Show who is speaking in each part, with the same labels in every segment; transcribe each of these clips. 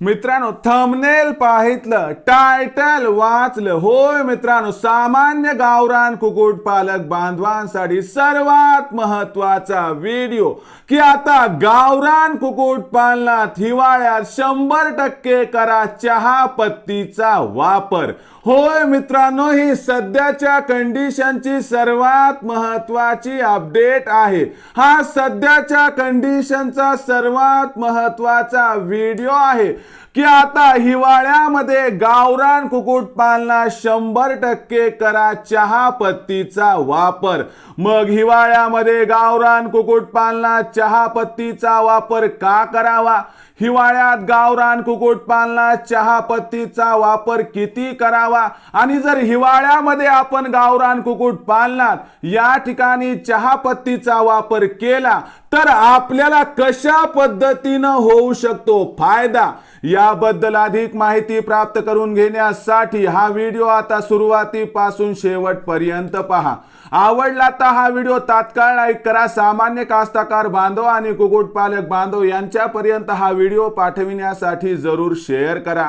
Speaker 1: मित्रांनो thumbnail पाहितलं title वाचलं. होय मित्रांनो सामान्य गावरान कुक्कुटपालक बांधवांसाठी सर्वात महत्त्वाचा व्हिडिओ की आता गावरान कुक्कुटपालनात हिवाळ्यात शंभर टक्के करा चहा पत्तीचा वापर. होय मित्रांनो ही सध्याच्या कंडिशनची सर्वात महत्वाची अपडेट आहे. हा सध्याच्या कंडिशनचा सर्वात महत्त्वाचा व्हिडिओ आहे. की आता हिवाळ्यामध्ये गावरान कुक्कुटपालना शंभर टक्के करा चहा पत्तीचा वापर. मग हिवाळ्यामध्ये गावरान कुक्कुटपालना चहा पत्तीचा वापर का करावा? हिवाळ्यात गावरान कुकुट पालनात चहा पत्तीचा वापर किती करावा? आणि जर हिवाळ्यामध्ये आपण गावरान कुकुट पालनात या ठिकाणी चहा पत्तीचा वापर केला तर आपल्याला कशा पद्धतीनं होऊ शकतो फायदा? याबद्दल अधिक माहिती प्राप्त करून घेण्यासाठी हा व्हिडिओ आता सुरुवातीपासून शेवटपर्यंत पहा. आवडला तर हा व्हिडिओ तात्काळ लाईक करा. सामान्य कास्तकार बांधव आणि कुक्कुटपालक बांधव यांच्यापर्यंत हा व्हिडिओ व्हिडिओ पाठविण्यासाठी जरूर शेअर करा.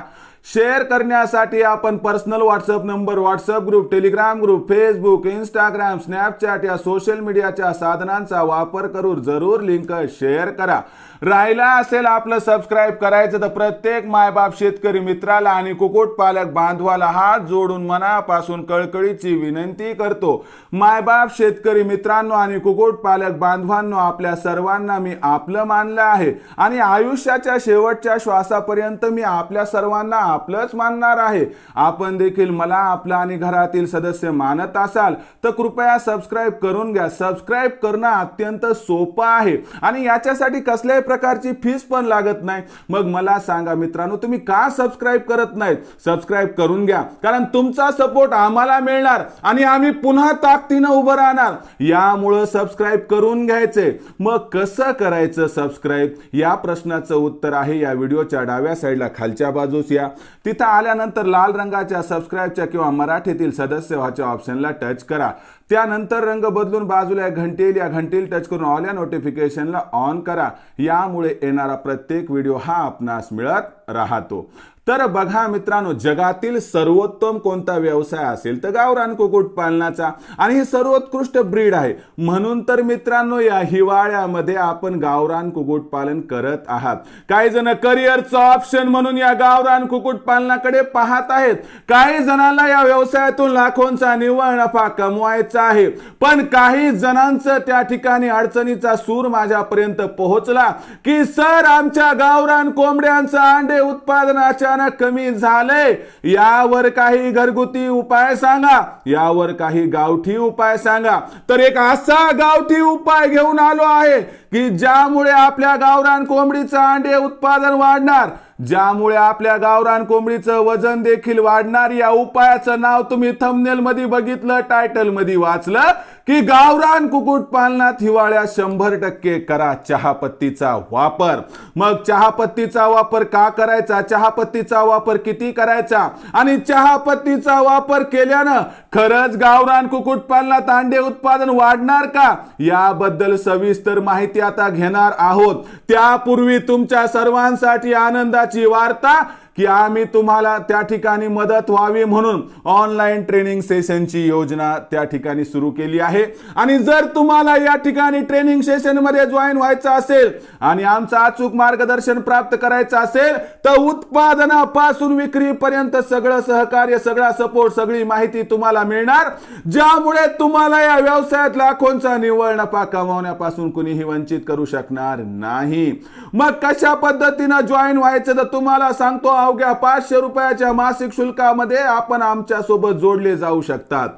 Speaker 1: शेअर करण्यासाठी आपण personal WhatsApp number WhatsApp group Telegram group Facebook Instagram Snapchat या सोशल मीडियाच्या साधनांचा वापर करून जरूर लिंक शेअर करा. राहिला असेल आपलं सबस्क्राईब करायचं तर प्रत्येक मायबाप शेतकरी मित्राला आणि कुक्कुटपालक बांधवाला हात जोडून मनापासून कळकळीची विनंती करतो. मायबाप शेतकरी मित्रांनो आणि कुक्कुटपालक बांधवांनो आपल्या सर्वांना मी आपलं मानलं आहे. आणि आयुष्याच्या शेवटच्या श्वासापर्यंत मी आपल्या सर्वांना आपलंच मानणार आहे. आपण देखील मला आपलं आणि घरातील सदस्य मानत असाल तर कृपया सबस्क्राईब करून घ्या. सबस्क्राईब करणं अत्यंत सोपं आहे. आणि याच्यासाठी कसल्याही प्रकारची फीस पण लागत नाही. मग मला सांगा मित्रांनो तुम्ही का सबस्क्राईब करत नाहीत? सबस्क्राईब करून घ्या. कारण तुमचा सपोर्ट आम्हाला मिळणार आणि आम्ही पुन्हा ताकदीनं उभं राहणार. यामुळं सबस्क्राईब करून घ्यायचे. मग कसं करायचं सबस्क्राईब या प्रश्नाचं उत्तर आहे या व्हिडिओच्या डाव्या साईडला खालच्या बाजूस या. तिथं आल्यानंतर लाल रंगाच्या सबस्क्राईबच्या किंवा मराठीतील सदस्य व्हाच्या ऑप्शनला टच करा. त्यानंतर रंग बदलून बाजूला घंटेल या घंटेल टच करून ऑल या नोटिफिकेशनला ऑन करा. यामुळे येणारा प्रत्येक व्हिडिओ हा आपणास मिळत राहतो. तर बघा मित्रांनो जगातील सर्वोत्तम कोणता व्यवसाय असेल तर गावरान कुक्कुट पालनाचा. आणि ही सर्वोत्कृष्ट ब्रीड आहे. म्हणून तर मित्रांनो या हिवाळ्यामध्ये आपण गावरान कुक्कुट पालन करत आहात. काही जण करिअरचं ऑप्शन म्हणून या गावरान कुक्कुट पालनाकडे पाहत आहेत. काही जणांना या व्यवसायातून लाखोंचा निव्वळ नफा कमवायचा आहे. पण काही जणांचं त्या ठिकाणी अडचणीचा सूर माझ्यापर्यंत पोहोचला की सर आमच्या गावरान कोंबड्यांचं अंडे उत्पादन अचानक कमी झालंय यावर काही घरगुती उपाय सांगा. यावर काही गावठी उपाय सांगा. तर एक असा गावठी उपाय घेऊन आलो आहे की ज्यामुळे आपल्या गावरान कोंबडीचं अंडे उत्पादन वाढणार. ज्यामुळे आपल्या गावरान कोंबडीचं वजन देखील वाढणार या उपायाचं नाव तुम्ही थंबनेल मध्ये बघितलं टायटलमध्ये वाचलं. की गावरान कुक्कुटपालनात हिवाळ्या हिवाळ्यात शंभर टक्के करा चहापत्तीचा वापर. मग चहापत्तीचा वापर का करायचा? चहापत्तीचा वापर किती करायचा? आणि चहापत्तीचा वापर केल्यानं खरंच गावरान कुक्कुटपालनात अंडे उत्पादन वाढणार का? याबद्दल सविस्तर माहिती आता घेणार आहोत. त्यापूर्वी तुमच्या सर्वांसाठी आनंदाची वार्ता की आम्ही तुम्हाला त्या ठिकाणी मदत व्हावी म्हणून ऑनलाईन ट्रेनिंग सेशनची योजना त्या ठिकाणी सुरू केली आहे. आणि जर तुम्हाला या ठिकाणी ट्रेनिंग सेशनमध्ये जॉईन व्हायचं असेल आणि आमचं अचूक मार्गदर्शन प्राप्त करायचं असेल तर उत्पादनापासून विक्रीपर्यंत सगळं सहकार्य सगळा सपोर्ट सगळी माहिती तुम्हाला मिळणार. ज्यामुळे तुम्हाला या व्यवसायात लाखोंचा निव्वळ नफा कमावण्यापासून कुणीही वंचित करू शकणार नाही. मग कशा पद्धतीनं जॉईन व्हायचं तर तुम्हाला सांगतो अवघ्या पाचशे रुपयाच्या मासिक शुल्कामध्ये आपण आमच्यासोबत जोडले जाऊ शकतात.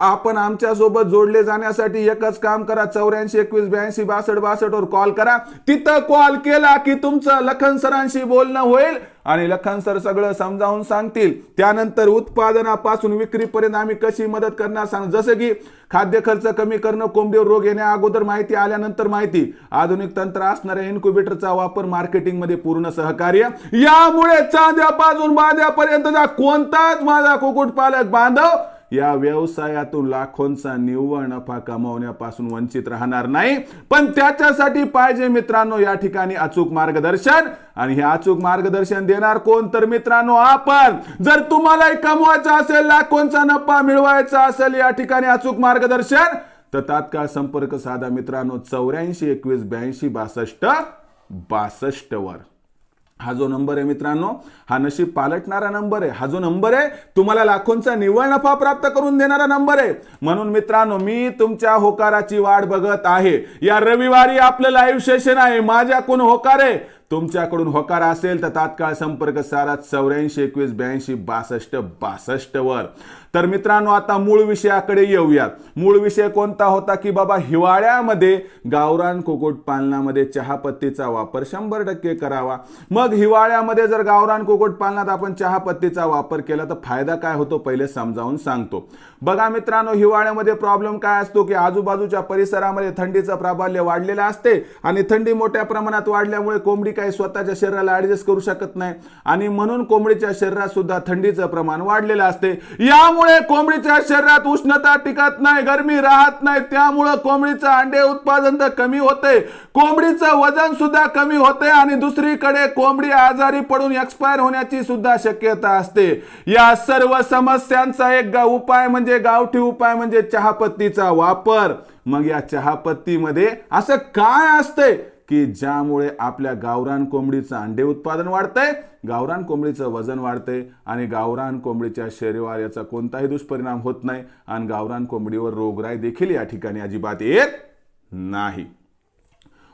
Speaker 1: आपण आमच्यासोबत जोडले जाण्यासाठी एकच काम करा. चौऱ्याऐंशी एकवीस ब्याऐंशी बासष्ट बासष्ट वर कॉल करा. तिथं कॉल केला की तुमचं लखन सरांशी बोलणं होईल. आणि लखन सर सगळं समजावून सांगतील. त्यानंतर उत्पादनापासून विक्रीपर्यंत आम्ही कशी मदत करणार सांग जसं की खाद्य खर्च कमी करणं कोंबडीवर रोग येण्या अगोदर माहिती आल्यानंतर माहिती. आधुनिक तंत्र असणाऱ्या इन्क्युबेटरचा वापर मार्केटिंगमध्ये पूर्ण सहकार्य. यामुळे चांद्यापासून बांध्यापर्यंत कोणताच माझा कुक्कुटपालक बांधव या व्यवसायातून लाखोंचा निव्वळ नफा कमावण्यापासून वंचित राहणार नाही. पण त्याच्यासाठी पाहिजे मित्रांनो या ठिकाणी अचूक मार्गदर्शन. आणि हे अचूक मार्गदर्शन देणार कोण? तर मित्रांनो आपण. जर तुम्हालाही कमवायचा असेल लाखोंचा नफा मिळवायचा असेल या ठिकाणी अचूक मार्गदर्शन तर तात्काळ संपर्क साधा मित्रांनो. चौऱ्याऐंशी एकवीस ब्याऐंशी बासष्ट बासष्ट वर. हा जो नंबर आहे मित्रांनो हा नशीब पालटणारा नंबर आहे. हा जो नंबर आहे तुम्हाला लाखोंचा निव्वळ नफा प्राप्त करून देणारा नंबर आहे. म्हणून मित्रांनो मी तुमच्या होकाराची वाट बघत आहे. या रविवारी आपलं लाईव्ह सेशन आहे. माझ्याकडून होकार आहे. तुमच्याकडून होकार असेल तर तात्काळ संपर्क सारा चौऱ्याऐंशी एकवीस ब्याऐंशी बासष्ट बासष्ट वर तर मित्रांनो आता मूळ विषयाकडे येऊयात. मूळ विषय कोणता होता की बाबा हिवाळ्यामध्ये गावरान कुक्कुट पालनामध्ये चहापत्तीचा वापर शंभर टक्के करावा. मग हिवाळ्यामध्ये जर गावरान कुक्कुट पालनात आपण चहापत्तीचा वापर केला तर फायदा काय होतो? पहिले समजावून सांगतो. बघा मित्रांनो हिवाळ्यामध्ये प्रॉब्लेम काय असतो की आजूबाजूच्या परिसरामध्ये थंडीचं प्राबल्य वाढलेलं असते आणि थंडी मोठ्या प्रमाणात वाढल्यामुळे कोंबडी काही स्वतःच्या शरीराला ऍडजस्ट करू शकत नाही. आणि म्हणून कोंबडीच्या शरीरात सुद्धा थंडीचं प्रमाण वाढलेलं असते. या त्यामुळे कोंबडीच्या शरीरात उष्णता टिकत नाही गरमी राहत नाही. त्यामुळं कोंबडीचं अंडे उत्पादन तर कमी होते. कोंबडीचं वजन सुद्धा कमी होते आणि दुसरीकडे कोंबडी आजारी पडून एक्सपायर होण्याची सुद्धा शक्यता असते. या सर्व समस्यांचा एक गा- उपाय म्हणजे गावठी उपाय म्हणजे चहापत्तीचा वापर. मग या चहापत्तीमध्ये असं काय असतंय? की ज्यामुळे आपल्या गावरान कोंबडीचं अंडे उत्पादन वाढतंय गावरान कोंबडीचं वजन वाढतंय आणि गावरान कोंबडीच्या शरीरावर याचा कोणताही दुष्परिणाम होत नाही आणि गावरान कोंबडीवर रोगराई देखील या ठिकाणी अजिबात येत नाही.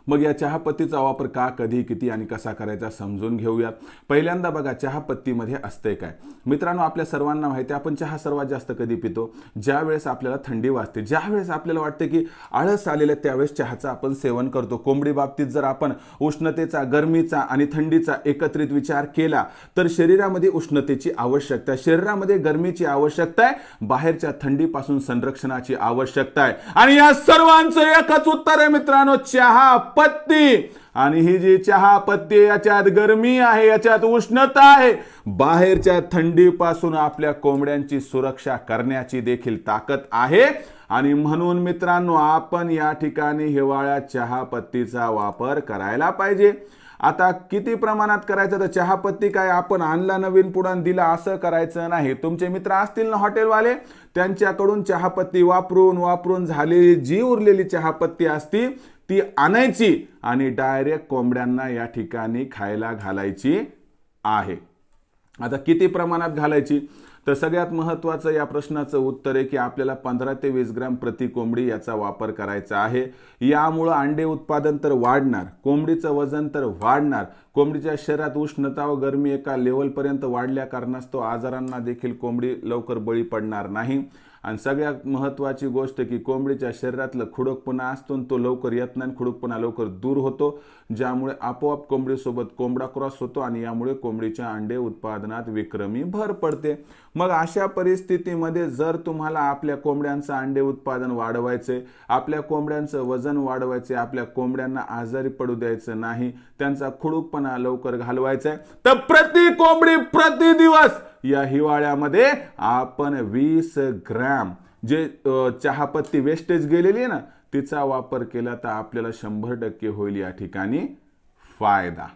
Speaker 1: मग या चहापत्तीचा वापर का कधी किती आणि कसा करायचा समजून घेऊयात. पहिल्यांदा बघा चहापत्तीमध्ये असते काय? मित्रांनो आपल्या सर्वांना माहिती आहे आपण चहा सर्वात जास्त कधी पितो? ज्या वेळेस आपल्याला थंडी वाजते ज्या वेळेस आपल्याला वाटते की आळस आलेलं आहे, त्यावेळेस चहाचं आपण सेवन करतो. कोंबडी बाबतीत जर आपण उष्णतेचा गरमीचा आणि थंडीचा एकत्रित विचार केला तर शरीरामध्ये उष्णतेची आवश्यकता आहे. शरीरामध्ये गरमीची आवश्यकता आहे बाहेरच्या थंडीपासून संरक्षणाची आवश्यकता आहे. आणि या सर्वांचं एकच उत्तर आहे मित्रांनो चहा पत्ती. आणि ही जी चहा पत्ती याच्यात गरमी आहे याच्यात उष्णता आहे. बाहेरच्या थंडीपासून आपल्या कोंबड्यांची सुरक्षा करण्याची देखील ताकद आहे. आणि म्हणून मित्रांनो आपण या ठिकाणी हिवाळ्यात चहा पत्तीचा वापर करायला पाहिजे. आता किती प्रमाणात करायचं? तर चहापत्ती काय आपण आणला नवीन पुढं दिला असं करायचं नाही. तुमचे मित्र असतील ना हॉटेलवाले त्यांच्याकडून चहापत्ती वापरून वापरून झालेली जी उरलेली चहापत्ती असती ती आणायची आणि डायरेक्ट कोंबड्यांना या ठिकाणी खायला घालायची आहे. आता किती प्रमाणात घालायची? तर सगळ्यात महत्त्वाचं या प्रश्नाचं उत्तर आहे की आपल्याला पंधरा ते वीस ग्राम प्रति कोंबडी याचा वापर करायचा आहे. यामुळं अंडे उत्पादन तर वाढणार कोंबडीचं वजन तर वाढणार. कोंबडीच्या शरीरात उष्णता व गरमी एका लेवलपर्यंत वाढल्या कारणास्तव आजारांना देखील कोंबडी लवकर बळी पडणार नाही. आणि सगळ्यात महत्त्वाची गोष्ट की कोंबडीच्या शरीरातलं खुडकपणा असतो आणि तो लवकर येत नाही खुडकपणा लवकर दूर होतो ज्यामुळे आपोआप कोंबडीसोबत कोंबडा क्रॉस होतो आणि यामुळे कोंबडीच्या अंडे उत्पादनात विक्रमी भर पडते. मग अशा परिस्थितीमध्ये जर तुम्हाला आपल्या कोंबड्यांचं अंडे उत्पादन वाढवायचे आपल्या कोंबड्यांचं वजन वाढवायचे आपल्या कोंबड्यांना आजारी पडू द्यायचं नाही त्यांचा खुडूकपणा लवकर घालवायचा आहे तर प्रति कोंबडी प्रति दिवस या हिवाळ्यामध्ये आपण वीस ग्रॅम जे चहापत्ती वेस्टेज गेलेली आहे ना तिचा वापर केला तर आपल्याला शंभर टक्के होईल या ठिकाणी फायदा.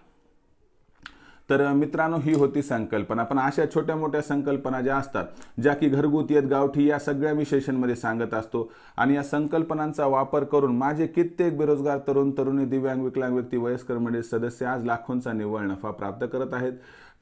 Speaker 1: तर मित्रांनो ही होती संकल्पना. पण अशा छोट्या मोठ्या संकल्पना ज्या असतात ज्या की घरगुती आहेत गावठी या सगळ्या मी सेशनमध्ये सांगत असतो. आणि या संकल्पनांचा वापर करून माझे कित्येक बेरोजगार तरुण तरुणी दिव्यांग विकलांग व्यक्ती वयस्कर मंडळी सदस्य आज लाखोंचा निव्वळ नफा प्राप्त करत आहेत.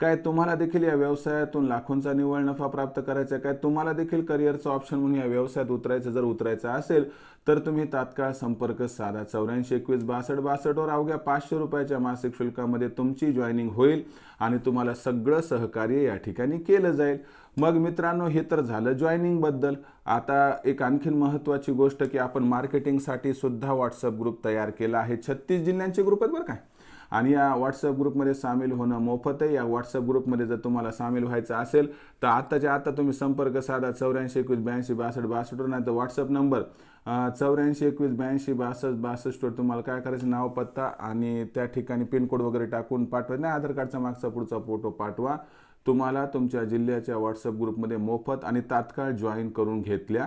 Speaker 1: काय तुम्हाला देखील या व्यवसायातून लाखोंचा निव्वळ नफा प्राप्त करायचा आहे? काय तुम्हाला देखील करिअरचं ऑप्शन म्हणून या व्यवसायात उतरायचं जर उतरायचं असेल तर तुम्ही तात्काळ संपर्क साधा. चौऱ्याऐंशी एकवीस बासष्ट बासष्टवर अवघ्या पाचशे रुपयाच्या मासिक शुल्कामध्ये तुमची जॉईनिंग होईल आणि तुम्हाला सगळं सहकार्य या ठिकाणी केलं जाईल. मग मित्रांनो हे तर झालं जॉईनिंगबद्दल आता एक आणखीन महत्त्वाची गोष्ट की आपण मार्केटिंगसाठी सुद्धा व्हॉट्सअप ग्रुप तयार केला आहे. छत्तीस जिल्ह्यांचे ग्रुप आहेत बरं काय आणि या व्हॉट्सअप ग्रुपमध्ये सामील होणं मोफत आहे. या व्हॉट्सअप ग्रुपमध्ये जर तुम्हाला सामील व्हायचं असेल तर आत्ताच्या आत्ता तुम्ही संपर्क साधा चौऱ्याऐंशी एकवीस ब्याऐंशी बासष्ट बासष्टवर नाही तर व्हॉट्सअप नंबर चौऱ्याऐंशी एकवीस ब्याऐंशी बासष्ट बासष्टवर तुम्हाला काय करायचं नाव पत्ता आणि त्या ठिकाणी पिनकोड वगैरे टाकून पाठवा. नाही आधार कार्डचा मागचा पुढचा फोटो पाठवा. तुम्हाला तुमच्या जिल्ह्याच्या व्हॉट्सअप ग्रुपमध्ये मोफत आणि तात्काळ जॉईन करून घेतल्या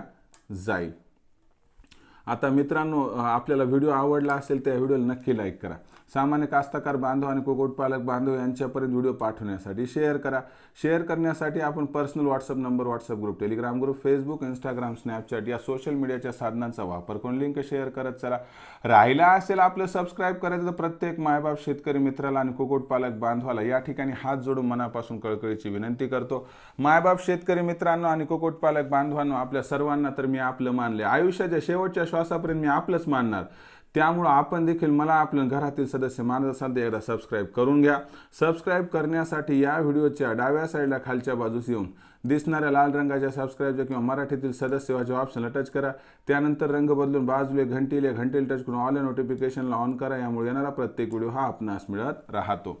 Speaker 1: जाईल. आता मित्रांनो आपल्याला व्हिडिओ आवडला असेल तर व्हिडिओला नक्की लाईक करा. सामान्य कास्तकार बांधव आणि कुक्कुटपालक बांधव यांच्यापर्यंत व्हिडिओ पाठवण्यासाठी शेअर करा. शेअर करण्यासाठी आपण personal WhatsApp number WhatsApp group Telegram group Facebook Instagram Snapchat या सोशल मीडियाच्या साधनांचा वापर करून लिंक शेअर करत चला. राहिला असेल आपलं सबस्क्राईब करायचं तर प्रत्येक मायबाप शेतकरी मित्राला आणि कुक्कुटपालक बांधवाला या ठिकाणी हात जोडून मनापासून कळकळीची विनंती करतो. मायबाप शेतकरी मित्रांनो आणि कुक्कुटपालक बांधवांनो आपल्या सर्वांना तर मी आपलं मानले आयुष्याच्या शेवटच्या श्वासापर्यंत मी आपलंच मानणार. त्यामुळं आपण देखील मला आपल्या घरातील सदस्य मानत असाल तर एकदा सबस्क्राईब करून घ्या. सबस्क्राईब करण्यासाठी या व्हिडिओच्या डाव्या साईडला खालच्या बाजूस येऊन दिसणाऱ्या लाल रंगाच्या सबस्क्राईबच्या किंवा मराठीतील सदस्यवाच्या ऑप्शनला टच करा. त्यानंतर रंग बदलून बाजूला घंटीले घंटीला टच करून ऑल नोटिफिकेशनला ऑन करा. यामुळे येणारा प्रत्येक व्हिडिओ हा आपणास मिळत राहतो.